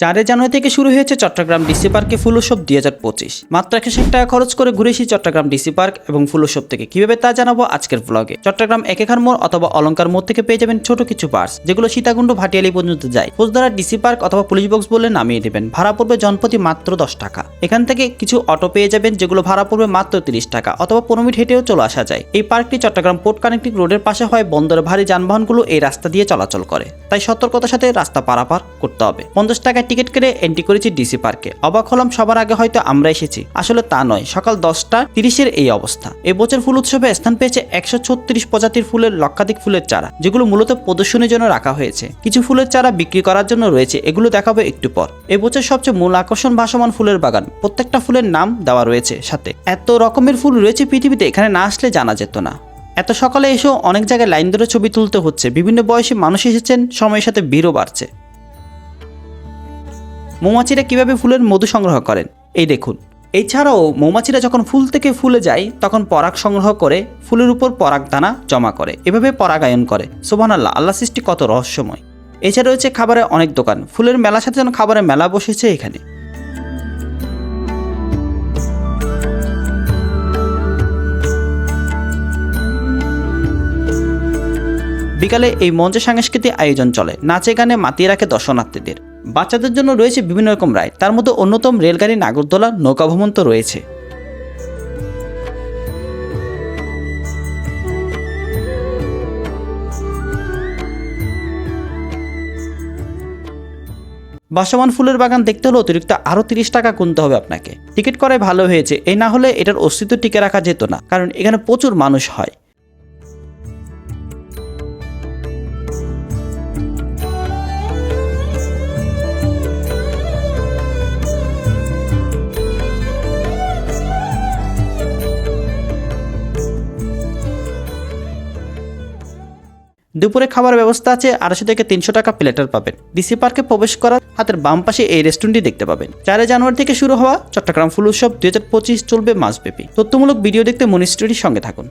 চারে জানুয়ারি থেকে শুরু হয়েছে চট্টগ্রাম ডিসি পার্কে ফুল উৎসব দুই হাজার পঁচিশ। মাত্র একশো ষাট টাকা খরচ করে ঘুরেছি চট্টগ্রাম ডিসি পার্ক এবং ফুল উৎসব থেকে। কীভাবে তা জানাব আজকের ব্লগে চট্টগ্রাম একেখান মোড় অথবা অলঙ্কার মোড় থেকে পেয়ে যাবেন ছোট কিছু পার্স যেগুলো সীতাকুণ্ড ভাটিয়ালি পর্যন্ত যায়। পোজদারা ডিসি পার্ক অথবা পুলিশ বক্স বলে নামিয়ে দেবেন। ভাড়া পড়বে জনপ্রতি মাত্র দশ টাকা। এখান থেকে কিছু অটো পেয়ে যাবেন, যেগুলো ভাড়া পড়বে মাত্র তিরিশ টাকা অথবা পনেরো মিনিট হেঁটেও চলে আসা যায়। এই পার্কটি চট্টগ্রাম পোর্ট কানেক্টিং রোডের পাশে হয়। বন্দরের ভারী যানবাহনগুলো এই রাস্তা দিয়ে চলাচল করে। তাই সতর্কতার সাথে রাস্তা পারাপার করতে হবে। পঞ্চাশ টাকায় টিকিট কেটে এন্ট্রি করেছি ডিসি পার্কে অবাক হলাম সবার আগে হয়তো আমরা এসেছি। আসলে তা নয়, সকাল দশটা তিরিশের এই অবস্থা। এবছর ফুল উৎসবে স্থান পেয়েছে একশো ছত্রিশ প্রজাতির ফুলের লক্ষাধিক ফুলের চারা, যেগুলো মূলত প্রদর্শনীর জন্য রাখা হয়েছে। কিছু ফুলের চারা বিক্রি করার জন্য রয়েছে, এগুলো দেখাবো একটু পর। এবছর সবচেয়ে মূল আকর্ষণ ভাসমান ফুলের বাগান। প্রত্যেকটা ফুলের নাম দেওয়া রয়েছে সাথে। এত রকমের ফুল রয়েছে পৃথিবীতে, এখানে না আসলে জানা যেত না। এত সকালে এসেও অনেক জায়গায় লাইন ধরে ছবি তুলতে হচ্ছে। বিভিন্ন বয়সী মানুষ এসেছেন, সময়ের সাথে ভিড়ও বাড়ছে। মৌমাছিরা কীভাবে ফুলের মধু সংগ্রহ করেন? এই দেখুন। এছাড়াও মৌমাছিরা যখন ফুল থেকে ফুলে যায়, তখন পরাগ সংগ্রহ করে ফুলের উপর পরাগ দানা জমা করে। এভাবে পরাগায়ন করে। সোভান আল্লাহ আল্লাহ সৃষ্টি কত রহস্যময়। এছাড়া রয়েছে খাবারের অনেক দোকান। ফুলের মেলার সাথে যেন খাবারের মেলা বসেছে এখানে। বিকালে এই মঞ্চে সাংস্কৃতিক আয়োজন চলে। নাচে গানে মাতিয়ে রাখে দর্শনার্থীদের। বাচ্চাদের জন্য রয়েছে বিভিন্ন রকম রায়। তার মধ্যে অন্যতম রেলগাড়ি নাগরদোলা, নৌকা ভ্রমণ তো রয়েছে। বাসমান ফুলের বাগান দেখতে হলে অতিরিক্ত আরও তিরিশ টাকা গুনতে হবে আপনাকে। টিকিট করাই ভালো হয়েছে। এই না হলে এটার অস্তিত্ব টিকে রাখা যেত না, কারণ এখানে প্রচুর মানুষ হয়। দুপুরে খাবার ব্যবস্থা আছে আড়াইশো থেকে তিনশো টাকা প্লেটার পাবেন। ডিসি পার্কে প্রবেশ করার হাতের বাম পাশে এই রেস্টুরেন্টটি দেখতে পাবেন। চারে জানুয়ারি থেকে শুরু হওয়া চট্টগ্রাম ফুল উৎসব দুই হাজার পঁচিশ চলবে মাসব্যাপী। তথ্যমূলক ভিডিও দেখতে মনিস্ট্রির সঙ্গে থাকুন।